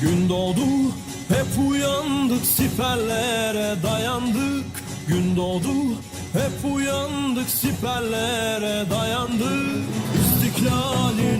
Gün doğdu hep uyandık siperlere dayandık. Gün doğdu hep uyandık siperlere dayandık. İstiklalin